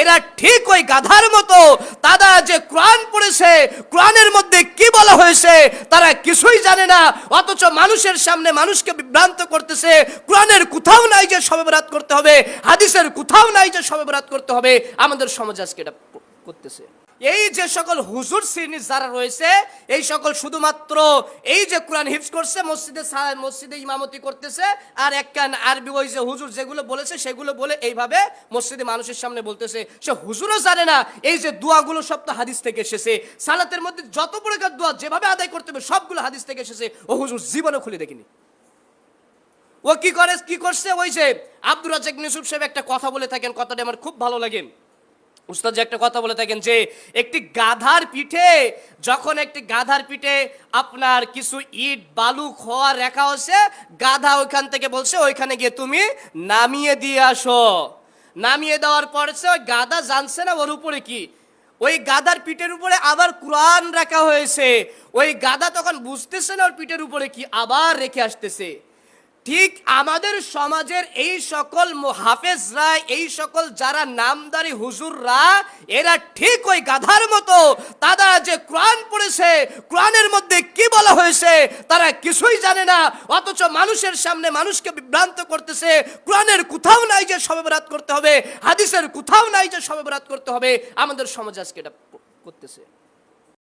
এরা ঠিক ওই গাধার মতো। তারা যে কোরআন পড়েছে, কোরআনের মধ্যে কি বলা হয়েছে, তারা কিছুই জানে না। অথচ মানুষের সামনে মানুষকে বিভ্রান্ত করতেছে। কোরআনের কোথাও নাই যে সবে বরাত করতে হবে, হাদিসের কোথাও নাই যে সবে বরাত করতে হবে। আমাদের সমাজ আজকে এটা করতেছে। এই যে সকল হুজুর শ্রেণি যারা রয়েছে, এই সকল শুধুমাত্র এই যে কোরআন হিফজ করছে, মসজিদে মসজিদে ইমামতি করতেছে, আর এক কান আরবি ওই যে হুজুর যেগুলো বলেছে, সেগুলো বলে এইভাবে মসজিদে মানুষের সামনে বলতেছে। সে হুজুরও জানে না, এই যে দোয়াগুলো সব তো হাদিস থেকে এসেছে। সালাতের মধ্যে যত প্রকার দোয়া যেভাবে আদায় করতে হবে, সবগুলো হাদিস থেকে এসেছে। ও হুজুর জীবনে খুলে দেখিনি। ও কি করে, কি করছে? ওই যে আব্দুর রাজাক নিসুফ সাহেব একটা কথা বলে থাকেন, কথাটা আমার খুব ভালো লাগে। উস্তাদ একটা কথা বলে থাকেন যে, একটি গাধার পিঠে, যখন একটি গাধার পিঠে আপনার কিছু ইট বালু খোয়া রেখা হচ্ছে গাধা ওইখান থেকে বলছে, ওইখানে গিয়ে তুমি নামিয়ে দিয়ে আসো। নামিয়ে দেওয়ার পর সে ওই গাধা জানছে না ওর উপরে কি। ওই গাধার পিঠের উপরে আবার কোরআন রাখা হয়েছে। ওই গাধা তখন বুঝতেছে না ওর পিঠের উপরে কি, আবার রেখে আসতেছে। ঠিক আমাদের সমাজের এই সকল মু- হাফেজরা এই সকল যারা নামদারি হুজুররা, এরা ঠিক ওই গাধার মতো। তারা যে কোরআন পড়েছে, কোরআনের মধ্যে কি বলা হয়েছে, তারা কিছুই জানে না। অথচ মানুষের সামনে মানুষকে বিভ্রান্ত করতেছে। কোরআনের কোথাও নাই যে সবে বরাত করতে হবে, হাদিসের কোথাও নাই যে সবে বরাত করতে হবে। আমাদের সমাজ আজকে এটা করতেছে।